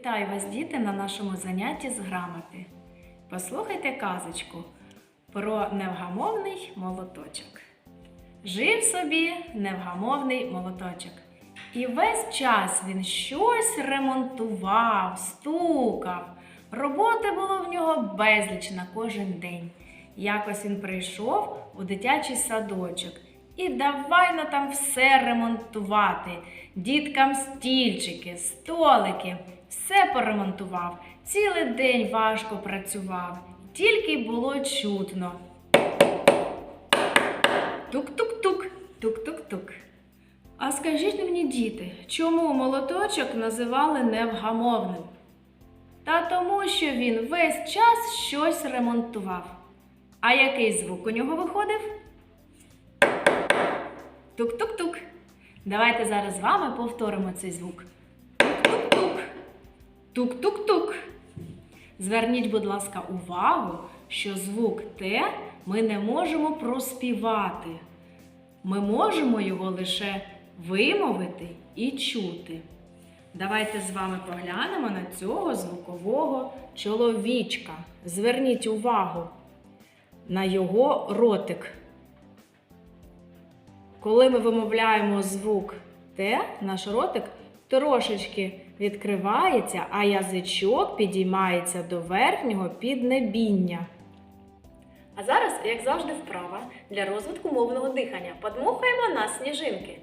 Вітаю вас, діти, на нашому занятті з грамоти. Послухайте казочку про невгамовний молоточок. Жив собі невгамовний молоточок. І весь час він щось ремонтував, стукав. Роботи було в нього безліч на кожен день. Якось він прийшов у дитячий садочок і давай на там все ремонтувати. Діткам стільчики, столики, все поремонтував. Цілий день важко працював. Тільки було чутно. Тук-тук-тук, тук-тук-тук. А скажіть мені, діти, чому молоточок називали невгамовним? Та тому, що він весь час щось ремонтував. А який звук у нього виходив? Тук-тук-тук. Давайте зараз з вами повторимо цей звук. Тук-тук-тук. Тук-тук-тук. Зверніть, будь ласка, увагу, що звук Т ми не можемо проспівати. Ми можемо його лише вимовити і чути. Давайте з вами поглянемо на цього звукового чоловічка. Зверніть увагу на його ротик. Коли ми вимовляємо звук Т, наш ротик трошечки відкривається, а язичок підіймається до верхнього піднебіння. А зараз, як завжди, вправа для розвитку мовного дихання. Подмухаємо на сніжинки.